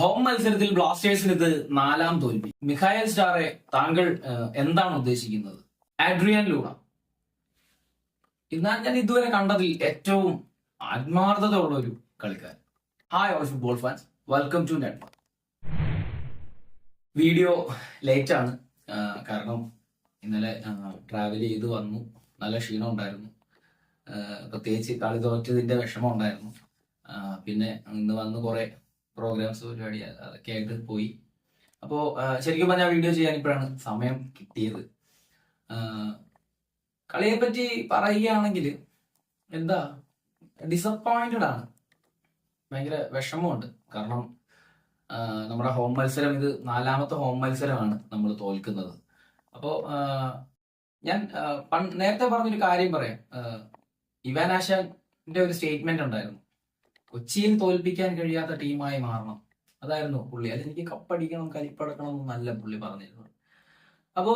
Home മത്സരത്തിൽ ബ്ലാസ്റ്റേഴ്സിന് നാലാം തോൽവി. മിഖായൽ സ്റ്റാറെ താങ്കൾ എന്താണ് ഉദ്ദേശിക്കുന്നത്? Adrian Luna. എന്നാൽ ഞാൻ ഇതുവരെ കണ്ടതിൽ ഏറ്റവും ആത്മാർത്ഥതയുള്ള ഒരു കളിക്കാരൻ. Hi all football fans welcome to net video late ആണ്. കാരണം ഇന്നലെ ട്രാവൽ ചെയ്ത് വന്നു. നല്ല ക്ഷീണം ഉണ്ടായിരുന്നു. പ്രത്യേകിച്ച് കളി തോറ്റതിന്റെ വിഷമം ഉണ്ടായിരുന്നു. പിന്നെ ഇന്ന് വന്ന് കുറെ പ്രോഗ്രാംസ് പരിപാടി അതൊക്കെ ആയിട്ട് പോയി. അപ്പോൾ ശരിക്കും പറഞ്ഞാൽ വീഡിയോ ചെയ്യാൻ ഇപ്പോഴാണ് സമയം കിട്ടിയത്. കളിയെ പറ്റി പറയുകയാണെങ്കിൽ എന്താ ഡിസപ്പോയിന്റഡ് ആണ്. ഭയങ്കര വിഷമമുണ്ട്. കാരണം നമ്മുടെ ഹോം മത്സരം ഇത് നാലാമത്തെ ഹോം മത്സരമാണ് നമ്മൾ തോൽക്കുന്നത്. അപ്പോൾ ഞാൻ നേരത്തെ പറഞ്ഞൊരു കാര്യം പറയാം. ഇവാൻ ആശാന്റെ ഒരു സ്റ്റേറ്റ്മെന്റ് ഉണ്ടായിരുന്നു. കൊച്ചിയിൽ തോൽപ്പിക്കാൻ കഴിയാത്ത ടീമായി മാറണം. അതായിരുന്നു പുള്ളി. അതെനിക്ക് കപ്പടിക്കണം കലിപ്പടക്കണം എന്നല്ല പുള്ളി പറഞ്ഞിരുന്നത് അപ്പോ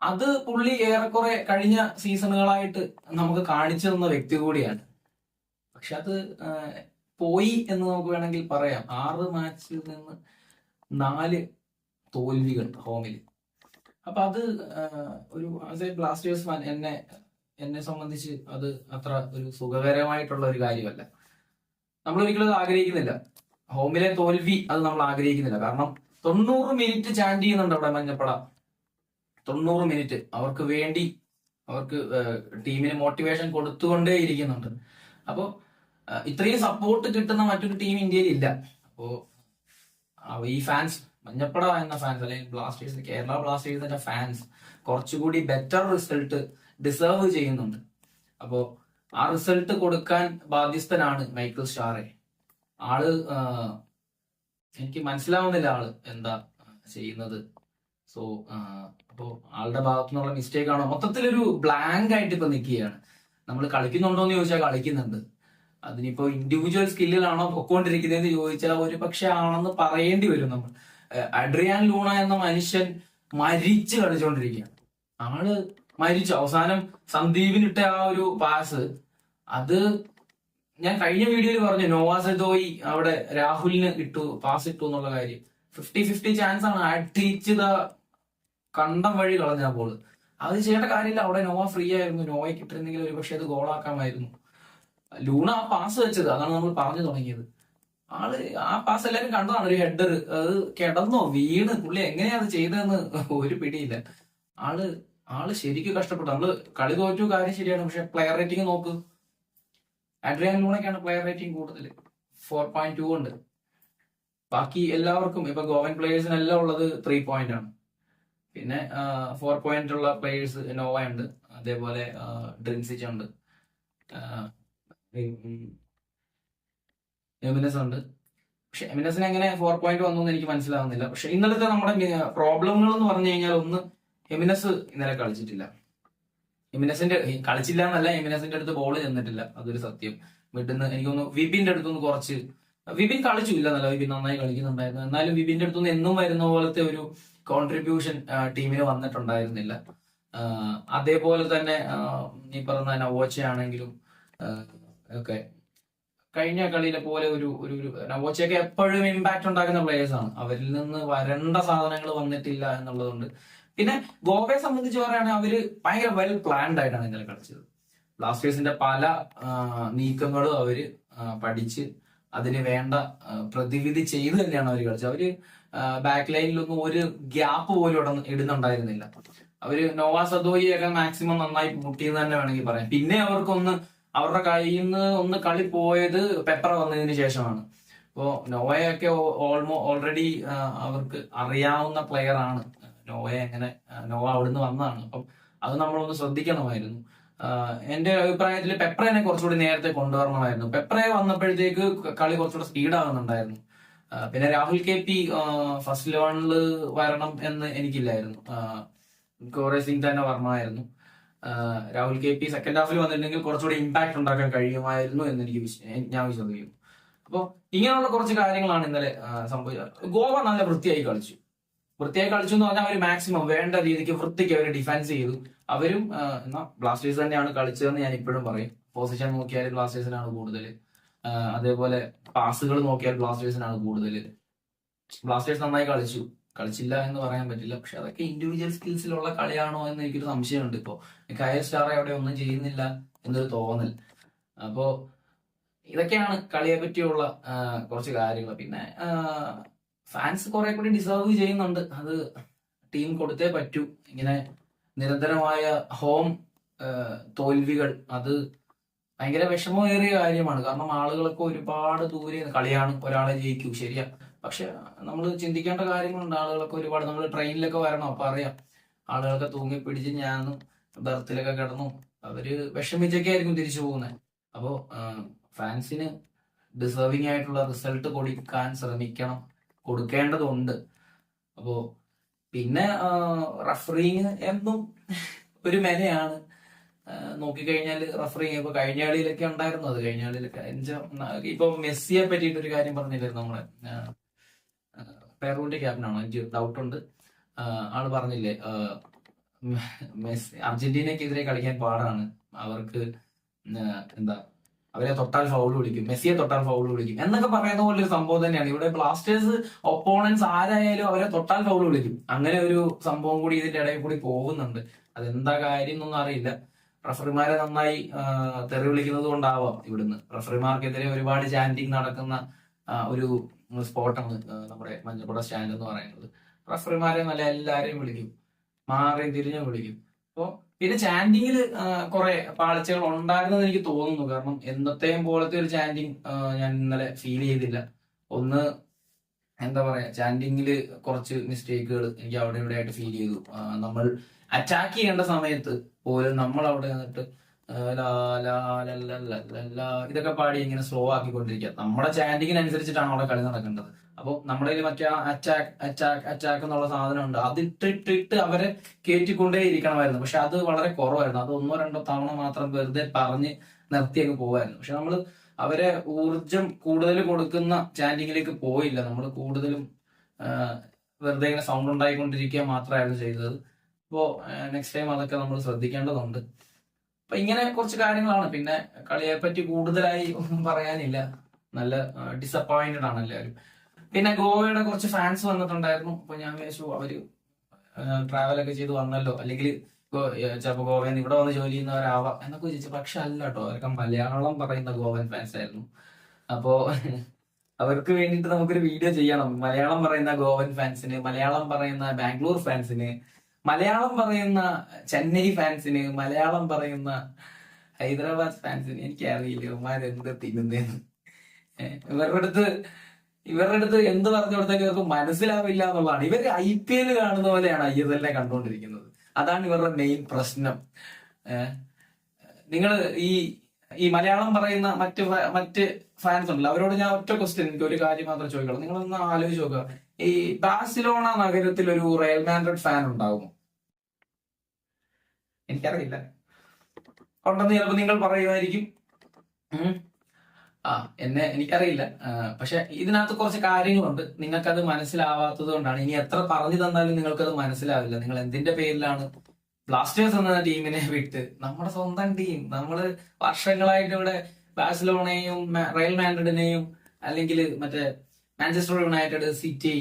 അത് പുള്ളി ഏറെക്കുറെ കഴിഞ്ഞ സീസണുകളായിട്ട് നമുക്ക് കാണിച്ചു തന്ന വ്യക്തി കൂടിയാണ്. പക്ഷെ അത് പോയി എന്ന് നമുക്ക് വേണമെങ്കിൽ പറയാം. ആറ് മാച്ചിൽ നിന്ന് നാല് തോൽവികൾ ഹോമിൽ അപ്പൊ അത് ഒരു ആസ് എ ബ്ലാസ്റ്റേഴ്സ് ഫാൻ എന്നെ എന്നെ സംബന്ധിച്ച് അത് അത്ര ഒരു സുഖകരമായിട്ടുള്ള ഒരു കാര്യമല്ല. നമ്മൾ ഒരിക്കലും അത് ആഗ്രഹിക്കുന്നില്ല. ഹോമിലെ തോൽവി അത് നമ്മൾ ആഗ്രഹിക്കുന്നില്ല. കാരണം തൊണ്ണൂറ് മിനിറ്റ് ചാൻഡ് ചെയ്യുന്നുണ്ട് അവിടെ മഞ്ഞപ്പട തൊണ്ണൂറ് മിനിറ്റ് അവർക്ക് വേണ്ടി അവർക്ക് ടീമിന് മോട്ടിവേഷൻ കൊടുത്തുകൊണ്ടേ ഇരിക്കുന്നുണ്ട്. അപ്പോൾ ഇത്രയും സപ്പോർട്ട് കിട്ടുന്ന മറ്റൊരു ടീം ഇന്ത്യയിൽ ഇല്ല. അപ്പോ ഈ ഫാൻസ് മഞ്ഞപ്പട എന്ന ഫാൻസ് അല്ലെങ്കിൽ ബ്ലാസ്റ്റേഴ്സ് കേരള ബ്ലാസ്റ്റേഴ്സിന്റെ ഫാൻസ് കുറച്ചുകൂടി ബെറ്റർ റിസൾട്ട് ഡിസേർവ് ചെയ്യുന്നുണ്ട്. അപ്പോ ആ റിസൾട്ട് കൊടുക്കാൻ ബാധ്യസ്ഥനാണ് മൈക്കിൾ ഷാറെ. ആൾ എനിക്ക് മനസ്സിലാവുന്നില്ല ആൾ എന്താ ചെയ്യുന്നത്. സോ അപ്പോ ആളുടെ ഭാഗത്തു നിന്നുള്ള മിസ്റ്റേക്ക് ആണോ? മൊത്തത്തിലൊരു ബ്ലാങ്ക് ആയിട്ട് ഇപ്പൊ നിൽക്കുകയാണ്. നമ്മൾ കളിക്കുന്നുണ്ടോ എന്ന് ചോദിച്ചാൽ കളിക്കുന്നുണ്ട്. അതിനിപ്പോ ഇൻഡിവിജ്വൽ സ്കില്ലിലാണോ പൊക്കോണ്ടിരിക്കുന്നതെന്ന് ചോദിച്ചാൽ ഒരു പക്ഷെ ആണെന്ന് പറയേണ്ടി വരും നമ്മൾ അഡ്രിയാൻ ലൂണ എന്ന മനുഷ്യൻ മരിച്ചു കളിച്ചുകൊണ്ടിരിക്കുകയാണ് ആൾ മരിച്ചു. അവസാനം സന്ദീപിനിട്ട ആ ഒരു പാസ് അത് ഞാൻ കഴിഞ്ഞ വീഡിയോയിൽ പറഞ്ഞു നോവാസദോയി അവിടെ രാഹുലിന് ഇട്ടു പാസ് ഇട്ടു എന്നുള്ള കാര്യം. ഫിഫ്റ്റി ഫിഫ്റ്റി ചാൻസ് ആണ് അടിച്ചത് കണ്ടം വഴി കളഞ്ഞ ബോൾ അത് ചെയ്യേണ്ട കാര്യമില്ല. അവിടെ നോവ ഫ്രീ ആയിരുന്നു. നോവയ്ക്ക് ഇട്ടിരുന്നെങ്കിൽ ഒരു പക്ഷെ അത് ഗോളാക്കാമായിരുന്നു ലൂണ ആ പാസ് വെച്ചത്. അതാണ് നമ്മൾ പറഞ്ഞു തുടങ്ങിയത്. ആൾ ആ പാസ് എല്ലാരും കണ്ടതാണ്. ഒരു ഹെഡർ അത് കിടന്നോ? വീണ്? പുള്ളി എങ്ങനെയാ അത് ചെയ്തതെന്ന് ഒരു പിടിയില്ല. ആൾ ആൾ ശരിക്കും കഷ്ടപ്പെട്ടു. നമ്മൾ കളി തോറ്റു കാര്യം ശരിയാണ്. പക്ഷെ പ്ലെയർ റേറ്റിംഗ് നോക്ക്. അഡ്രിയാൻ ലൂണയ്ക്കാണ് പ്ലെയർ റേറ്റിംഗ് കൂടുതൽ ഫോർ പോയിന്റ് ടു ഉണ്ട്. ബാക്കി എല്ലാവർക്കും ഇപ്പൊ ഗോവൻ പ്ലേയേഴ്സിനെല്ലാം ഉള്ളത് ത്രീ പോയിന്റ് ആണ്. പിന്നെ ഫോർ പോയിന്റ് ഉള്ള പ്ലേയേഴ്സ് നോവ ഉണ്ട്. അതേപോലെ ഡ്രിൻസിച്ച് ഉണ്ട്. എമിനസ് ഉണ്ട്. പക്ഷെ എമിനസിന് എങ്ങനെ ഫോർ പോയിന്റ് വന്നു എന്ന് എനിക്ക് മനസ്സിലാവുന്നില്ല. പക്ഷെ ഇന്നലത്തെ നമ്മുടെ പ്രോബ്ലങ്ങൾ എന്ന് പറഞ്ഞു കഴിഞ്ഞാൽ ഒന്ന് എമിനസ് ഇന്നലെ കളിച്ചിട്ടില്ല. എമിനസിന്റെ കളിച്ചില്ല എന്നല്ല എമിനസിന്റെ അടുത്ത് ബോൾ ചെന്നിട്ടില്ല. അതൊരു സത്യം. വീട്ടിൽ എനിക്ക് തോന്നുന്നു വിപിന്റെ അടുത്തുനിന്ന് കുറച്ച് വിപിൻ കളിച്ചു ഇല്ല എന്നല്ല വിപിൻ നന്നായി കളിക്കുന്നുണ്ടായിരുന്നു. എന്നാലും വിപിന്റെ അടുത്തുനിന്ന് എന്നും വരുന്ന പോലത്തെ ഒരു കോൺട്രിബ്യൂഷൻ ടീമിന് വന്നിട്ടുണ്ടായിരുന്നില്ല. അതേപോലെ തന്നെ നീ പറഞ്ഞ നവോച്ച ആണെങ്കിലും ഒക്കെ കഴിഞ്ഞ കളിയിലെ പോലെ ഒരു ഒരു നവോച്ചയൊക്കെ എപ്പോഴും ഇമ്പാക്ട് ഉണ്ടാക്കുന്ന പ്ലേയേഴ്സ് ആണ്. അവരിൽ നിന്ന് വരേണ്ട സാധനങ്ങൾ വന്നിട്ടില്ല എന്നുള്ളതുകൊണ്ട് പിന്നെ ഗോവയെ സംബന്ധിച്ച് പറയുകയാണെങ്കിൽ അവർ ഭയങ്കര വെൽ പ്ലാൻഡ് ആയിട്ടാണ് ഇന്നലെ കളിച്ചത്. ബ്ലാസ്റ്റേഴ്സിന്റെ പല നീക്കങ്ങളും അവർ പഠിച്ച് അതിന് വേണ്ട പ്രതിവിധി ചെയ്തു തന്നെയാണ് അവർ കളിച്ചത്. അവർ ബാക്ക് ലൈനിലൊന്നും ഒരു ഗ്യാപ്പ് പോലും ഇട- ഇടുന്നുണ്ടായിരുന്നില്ല. അവർ നോവാ സദോയി ഒക്കെ മാക്സിമം നന്നായി മുട്ടിയെന്ന് തന്നെ വേണമെങ്കിൽ പറയാം. പിന്നെ അവർക്കൊന്ന് അവരുടെ കയ്യിൽ നിന്ന് ഒന്ന് കളി പോയത് പെപ്പർ വന്നതിന് ശേഷമാണ്. അപ്പോ നോവയൊക്കെ ഓൾമോ ഓൾറെഡി അവർക്ക് അറിയാവുന്ന പ്ലെയർ ആണ്. നോവയെ എങ്ങനെ നോവ അവിടുന്ന് വന്നതാണ്. അപ്പം അത് നമ്മളൊന്ന് ശ്രദ്ധിക്കണമായിരുന്നു. എന്റെ അഭിപ്രായത്തിൽ പെപ്രേനെ കുറച്ചുകൂടി നേരത്തെ കൊണ്ടുവരണമായിരുന്നു. പെപ്രേ വന്നപ്പോഴത്തേക്ക് കളി കുറച്ചുകൂടെ സ്പീഡ് ആകുന്നുണ്ടായിരുന്നു പിന്നെ രാഹുൽ കെ പി ഫസ്റ്റ് ലെവനിൽ വരണം എന്ന് എനിക്കില്ലായിരുന്നു. കോറെ സിംഗ് തന്നെ വരണമായിരുന്നു. രാഹുൽ കെ പി സെക്കൻഡ് ഹാഫിൽ വന്നിട്ടുണ്ടെങ്കിൽ കുറച്ചുകൂടി ഇമ്പാക്ട് ഉണ്ടാക്കാൻ കഴിയുമായിരുന്നു എന്ന് എനിക്ക് ഞാൻ വിശ്വസിക്കുന്നു. അപ്പോൾ ഇങ്ങനെയുള്ള കുറച്ച് കാര്യങ്ങളാണ് ഇന്നലെ സംഭവിച്ചത് ഗോവ നല്ല വൃത്തിയായി കളിച്ചു. വൃത്തിയായി കളിച്ചു എന്ന് പറഞ്ഞാൽ അവർ മാക്സിമം വേണ്ട രീതിക്ക് വൃത്തിക്ക് അവർ ഡിഫെൻസ് ചെയ്തു. അവരും എന്നാ ബ്ലാസ്റ്റേഴ്സ് തന്നെയാണ് കളിച്ചതെന്ന് ഞാൻ ഇപ്പോഴും പറയും. പൊസിഷൻ നോക്കിയാൽ ബ്ലാസ്റ്റേഴ്സിനാണ് കൂടുതൽ അതേപോലെ പാസുകൾ നോക്കിയാൽ ബ്ലാസ്റ്റേഴ്സിനാണ് കൂടുതൽ ബ്ലാസ്റ്റേഴ്സ് നന്നായി കളിച്ചു. കളിച്ചില്ല എന്ന് പറയാൻ പറ്റില്ല. പക്ഷെ അതൊക്കെ ഇൻഡിവിജ്വൽ സ്കിൽസിലുള്ള കളിയാണോ എന്ന് എനിക്കൊരു സംശയമുണ്ട് ഇപ്പോ. കയർ സ്റ്റാർ അവിടെ ഒന്നും ചെയ്യുന്നില്ല എന്നൊരു തോന്നൽ. അപ്പോ ഇതൊക്കെയാണ് കളിയെ പറ്റിയുള്ള കുറച്ച് കാര്യങ്ങൾ പിന്നെ ഫാൻസ് കുറെ കൂടി ഡിസേർവ് ചെയ്യുന്നുണ്ട്. അത് ടീം കൊടുത്തേ പറ്റൂ. ഇങ്ങനെ നിരന്തരമായ ഹോം തോൽവികൾ അത് ഭയങ്കര വിഷമമേറിയ കാര്യമാണ്. കാരണം ആളുകളൊക്കെ ഒരുപാട് ദൂരെ കളിയാണ് ഒരാളെ ജയിക്കൂ ശരിയാ. പക്ഷെ നമ്മൾ ചിന്തിക്കേണ്ട കാര്യങ്ങളുണ്ട്. ആളുകളൊക്കെ ഒരുപാട് നമ്മൾ ട്രെയിനിലൊക്കെ വരണം. അപ്പൊ അറിയാം. ആളുകളൊക്കെ തൂങ്ങി പിടിച്ച് ഞാനും ബർത്തിലൊക്കെ കിടന്നു. അവർ വിഷമിച്ചൊക്കെ ആയിരിക്കും തിരിച്ചു പോകുന്നത് അപ്പോ ഫാൻസിന് ഡിസേർവിംഗ് ആയിട്ടുള്ള റിസൾട്ട് കൊടുക്കാൻ ശ്രമിക്കണം. കൊടുക്കേണ്ടതുണ്ട്. അപ്പോ പിന്നെ റഫറിങ് എന്നും ഒരു മെനയാണ്. നോക്കിക്കഴിഞ്ഞാൽ റഫറിങ് ഇപ്പൊ കഴിഞ്ഞ കളിയിലൊക്കെ ഉണ്ടായിരുന്നു. അത് കഴിഞ്ഞ കളിയിലൊക്കെ ഇപ്പൊ മെസ്സിയെ പറ്റിയിട്ട് ഒരു കാര്യം പറഞ്ഞില്ലായിരുന്നു നമ്മളെ. പെറൂന്റെ ക്യാപ്റ്റനാണോ. എനിക്ക് ഡൗട്ട് ഉണ്ട് ആൾ പറഞ്ഞില്ലേ മെസ് മെസ്സി അർജന്റീനക്കെതിരെ കളിക്കാൻ പാടാണ്. അവർക്ക് എന്താ അവരെ തൊട്ടാൽ ഫൗൾ വിളിക്കും മെസ്സിയെ തൊട്ടാൽ ഫൗൾ വിളിക്കും എന്നൊക്കെ പറയുന്ന പോലെ ഒരു സംഭവം തന്നെയാണ്. ഇവിടെ ബ്ലാസ്റ്റേഴ്സ് ഒപ്പോണൻസ് ആരായാലും അവരെ തൊട്ടാൽ ഫൗൾ വിളിക്കും. അങ്ങനെ ഒരു സംഭവം കൂടി ഇതിന്റെ ഇടയിൽ കൂടി പോകുന്നുണ്ട്. അതെന്താ കാര്യം എന്നൊന്നും അറിയില്ല. റഫറിമാരെ നന്നായി തെറി വിളിക്കുന്നത് കൊണ്ടാവാം ഇവിടുന്ന്. റഫറിമാർക്കെതിരെ ഒരുപാട് ചാന്റിങ് നടക്കുന്ന ഒരു സ്പോട്ടാണ് നമ്മുടെ മഞ്ഞപ്പുട സ്റ്റാൻഡ് എന്ന് പറയുന്നത്. റഫറിമാരെ നല്ല എല്ലാവരെയും വിളിക്കും. മാറി തിരിഞ്ഞും വിളിക്കും. അപ്പോ പിന്നെ ചാൻഡിങ്ങിൽ കുറെ പാളിച്ചകൾ ഉണ്ടായിരുന്നെന്ന് എനിക്ക് തോന്നുന്നു. കാരണം എന്നത്തെയും പോലത്തെ ഒരു ചാൻഡിങ് ഞാൻ ഇന്നലെ ഫീൽ ചെയ്തില്ല. ഒന്ന് എന്താ പറയാ ചാന്റിങ്ങിൽ കുറച്ച് മിസ്റ്റേക്കുകൾ എനിക്ക് അവിടെ ഇവിടെ ആയിട്ട് ഫീൽ ചെയ്തു നമ്മൾ അറ്റാക്ക് ചെയ്യേണ്ട സമയത്ത് പോലും നമ്മൾ അവിടെ ല, ഇതൊക്കെ പാടി ഇങ്ങനെ സ്ലോ ആക്കിക്കൊണ്ടിരിക്കുക. നമ്മുടെ ചാൻഡിങ്ങിനനുസരിച്ചിട്ടാണ് അവിടെ കളി നടക്കേണ്ടത്. അപ്പോൾ നമ്മുടെ കയ്യിൽ മറ്റേ അറ്റാക്ക് അറ്റാക്ക് അറ്റാക്ക് എന്നുള്ള സാധനം ഉണ്ട്. അതിട്ടിട്ടിട്ട് അവരെ കയറ്റിക്കൊണ്ടേ ഇരിക്കണമായിരുന്നു പക്ഷെ അത് വളരെ കുറവായിരുന്നു. അത് ഒന്നോ രണ്ടോ തവണ മാത്രം വെറുതെ പറഞ്ഞ് നിർത്തിയൊക്കെ പോവായിരുന്നു. പക്ഷെ നമ്മൾ അവരെ ഊർജം കൂടുതൽ കൊടുക്കുന്ന ചാൻഡിങ്ങിലേക്ക് പോയില്ല. നമ്മൾ കൂടുതലും വെറുതെ ഇങ്ങനെ സൗണ്ട് ഉണ്ടായിക്കൊണ്ടിരിക്കുക മാത്രമായിരുന്നു ചെയ്തത്. അപ്പോൾ നെക്സ്റ്റ് ടൈം അതൊക്കെ നമ്മൾ ശ്രദ്ധിക്കേണ്ടതുണ്ട്. അപ്പൊ ഇങ്ങനെ കുറച്ച് കാര്യങ്ങളാണ്. പിന്നെ കളിയെ പറ്റി കൂടുതലായി ഒന്നും പറയാനില്ല. നല്ല ഡിസപ്പോയിന്റഡ് ആണ് എല്ലാവരും. പിന്നെ ഗോവയുടെ കുറച്ച് ഫാൻസ് വന്നിട്ടുണ്ടായിരുന്നു. അപ്പൊ ഞാൻ വിചാരിച്ചു അവർ ട്രാവൽ ഒക്കെ ചെയ്ത് വന്നല്ലോ. അല്ലെങ്കിൽ ചിലപ്പോ ഗോവയിൽ ഇവിടെ വന്ന് ജോലി ചെയ്യുന്നവരാവാം എന്നൊക്കെ വിചാരിച്ചു. പക്ഷെ അല്ല കേട്ടോ അവരൊക്കെ മലയാളം പറയുന്ന ഗോവൻ ഫാൻസ് ആയിരുന്നു. അപ്പോ അവർക്ക് വേണ്ടിയിട്ട് നമുക്കൊരു വീഡിയോ ചെയ്യണം. മലയാളം പറയുന്ന ഗോവൻ ഫാൻസിന് മലയാളം പറയുന്ന ബാംഗ്ലൂർ ഫാൻസിന് മലയാളം പറയുന്ന ചെന്നൈ ഫാൻസിന് മലയാളം പറയുന്ന ഹൈദരാബാദ് ഫാൻസിന് എനിക്ക് അറിയില്ല എന്ത് തിന്നുന്നേന്ന്. ഇവരുടെ അടുത്ത് ഇവരുടെ അടുത്ത് എന്ത് പറഞ്ഞു കൊടുത്താൽ ഇവർക്ക് മനസ്സിലാവില്ല എന്നുള്ളതാണ്. ഇവർ ഐ പി എൽ കാണുന്ന പോലെയാണ് ഐ എസ് എല്ലിനെ കണ്ടുകൊണ്ടിരിക്കുന്നത്. അതാണ് ഇവരുടെ മെയിൻ പ്രശ്നം. നിങ്ങൾ ഈ ഈ മലയാളം പറയുന്ന മറ്റ് മറ്റ് ഫാൻസ് ഉണ്ടല്ലോ അവരോട് ഞാൻ ഒറ്റ ക്വസ്റ്റ്യൻ എനിക്ക് ഒരു കാര്യം മാത്രം ചോദിക്കണം നിങ്ങളൊന്ന് ആലോചിച്ച് നോക്കുക. ഈ ബാഴ്സലോണ നഗരത്തിൽ ഒരു റയൽ മാൻഡ്രഡ് ഫാൻ ഉണ്ടാകുമോ എനിക്കറിയില്ല. ഉണ്ടെന്ന് ചിലപ്പോൾ നിങ്ങൾ പറയുമായിരിക്കും. ആ എന്നെ എനിക്കറിയില്ല. പക്ഷെ ഇതിനകത്ത് കുറച്ച് കാര്യങ്ങളുണ്ട്. നിങ്ങൾക്കത് മനസ്സിലാവാത്തത് കൊണ്ടാണ്. ഇനി എത്ര പറഞ്ഞു തന്നാലും നിങ്ങൾക്കത് മനസ്സിലാവില്ല. നിങ്ങൾ എന്തിന്റെ പേരിലാണ് ബ്ലാസ്റ്റേഴ്സ് എന്ന ടീമിനെ വിട്ട് നമ്മുടെ സ്വന്തം ടീം നമ്മൾ വർഷങ്ങളായിട്ട് ഇവിടെ ബാഴ്സലോണയെയും റയൽ മാൻഡ്രിഡിനെയും അല്ലെങ്കിൽ മറ്റേ മാഞ്ചസ്റ്റർ യുണൈറ്റഡ് സിറ്റി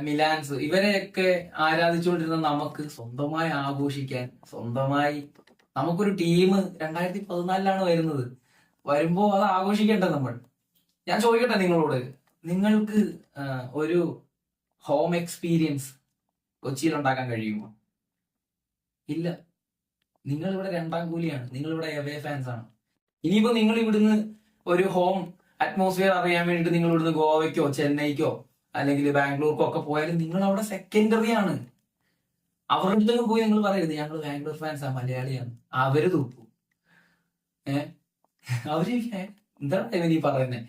മിലാൻസ് ഇവരെയൊക്കെ ആരാധിച്ചുകൊണ്ടിരുന്ന നമുക്ക് സ്വന്തമായി ആഘോഷിക്കാൻ സ്വന്തമായി നമുക്കൊരു ടീം രണ്ടായിരത്തി പതിനാലിലാണ് വരുന്നത്. വരുമ്പോ അത് ആഘോഷിക്കട്ടെ നമ്മൾ? ഞാൻ ചോദിക്കട്ടെ നിങ്ങളോട്. നിങ്ങൾക്ക് ഒരു ഹോം എക്സ്പീരിയൻസ് കൊച്ചിയിൽ ഉണ്ടാക്കാൻ കഴിയുമോ? ഇല്ല. നിങ്ങൾ ഇവിടെ രണ്ടാം കൂലിയാണ്. നിങ്ങൾ ഇവിടെ എവേ ഫാൻസ് ആണ്. ഇനിയിപ്പോ നിങ്ങൾ ഇവിടുന്ന് ഒരു ഹോം അറ്റ്മോസ്ഫിയർ അറിയാൻ വേണ്ടിയിട്ട് നിങ്ങൾ ഇവിടുന്ന് ഗോവയ്ക്കോ ചെന്നൈക്കോ അല്ലെങ്കിൽ ബാംഗ്ലൂർക്കോ ഒക്കെ പോയാലും നിങ്ങൾ അവിടെ സെക്കൻഡറി ആണ്. അവരുടെ പോയി നിങ്ങൾ പറയരുത്. ഞങ്ങൾ ബാംഗ്ലൂർ ഫാൻസ് മലയാളിയാണ്. അവർ തൂപ്പു ഏ? അവർ ഫാൻ- എന്താണ് ഇവർ ഈ പറയുന്നത്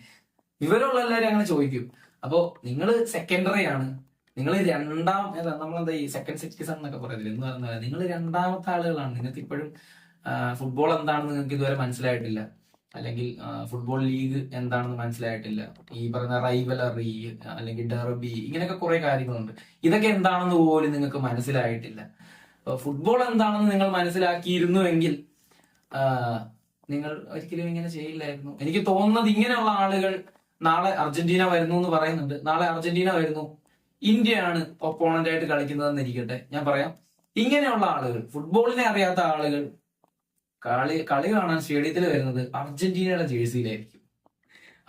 വിവരമുള്ള എല്ലാവരും അങ്ങനെ ചോദിക്കും. അപ്പോ നിങ്ങൾ സെക്കൻഡറി ആണ്. നിങ്ങൾ രണ്ടാം നമ്മളെന്താ ഈ സെക്കൻഡ് സിറ്റിസൺ എന്നൊക്കെ പറയുന്നത് എന്ന് പറഞ്ഞാൽ നിങ്ങൾ രണ്ടാമത്തെ ആളുകളാണ്. നിങ്ങൾക്ക് ഇപ്പോഴും ഫുട്ബോൾ എന്താണെന്ന് നിങ്ങൾക്ക് ഇതുവരെ മനസ്സിലായിട്ടില്ല. അല്ലെങ്കിൽ ഫുട്ബോൾ ലീഗ് എന്താണെന്ന് മനസ്സിലായിട്ടില്ല. ഈ പറയുന്ന റൈവലറി അല്ലെങ്കിൽ ഡെർബി ഇങ്ങനെയൊക്കെ കുറെ കാര്യങ്ങളുണ്ട്. ഇതൊക്കെ എന്താണെന്ന് പോലും നിങ്ങൾക്ക് മനസ്സിലായിട്ടില്ല. ഫുട്ബോൾ എന്താണെന്ന് നിങ്ങൾ മനസ്സിലാക്കിയിരുന്നുവെങ്കിൽ നിങ്ങൾ ഒരിക്കലും ഇങ്ങനെ ചെയ്യില്ലായിരുന്നു. എനിക്ക് തോന്നുന്നത് ഇങ്ങനെയുള്ള ആളുകൾ നാളെ അർജന്റീന വരുന്നു എന്ന് പറയുന്നുണ്ട്. നാളെ അർജന്റീന വരുന്നു. ഇന്ത്യയാണ് ഒപ്പോണന്റ് ആയിട്ട് കളിക്കുന്നതെന്ന് ഇരിക്കട്ടെ. ഞാൻ പറയാം. ഇങ്ങനെയുള്ള ആളുകൾ ഫുട്ബോളിനെ അറിയാത്ത ആളുകൾ കളി കളി കാണാൻ സ്റ്റേഡിയത്തിൽ വരുന്നത് അർജന്റീനയുടെ ജേഴ്സിയിലായിരിക്കും.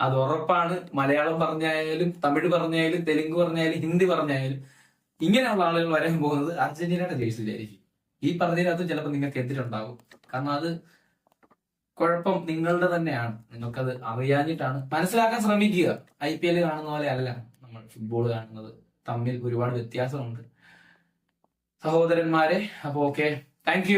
അത് ഉറപ്പാണ്. മലയാളം പറഞ്ഞായാലും തമിഴ് പറഞ്ഞായാലും തെലുങ്ക് പറഞ്ഞായാലും ഹിന്ദി പറഞ്ഞായാലും ഇങ്ങനെയുള്ള ആളുകൾ വരാൻ പോകുന്നത് അർജന്റീനയുടെ ജേഴ്സിയിലായിരിക്കും. ഈ പറഞ്ഞതിനകത്ത് ചിലപ്പോൾ നിങ്ങൾക്ക് എതിരുണ്ടാവും കാരണം അത് കുഴപ്പം നിങ്ങളുടെ തന്നെയാണ്. നിങ്ങൾക്കത് അറിയാഞ്ഞിട്ടാണ് മനസ്സിലാക്കാൻ ശ്രമിക്കുക. ഐ പി എൽ കാണുന്ന പോലെ അല്ല നമ്മൾ ഫുട്ബോൾ കാണുന്നത്. തമ്മിൽ ഒരുപാട് വ്യത്യാസമുണ്ട്. സഹോദരന്മാരെ അപ്പൊ ഓക്കെ താങ്ക്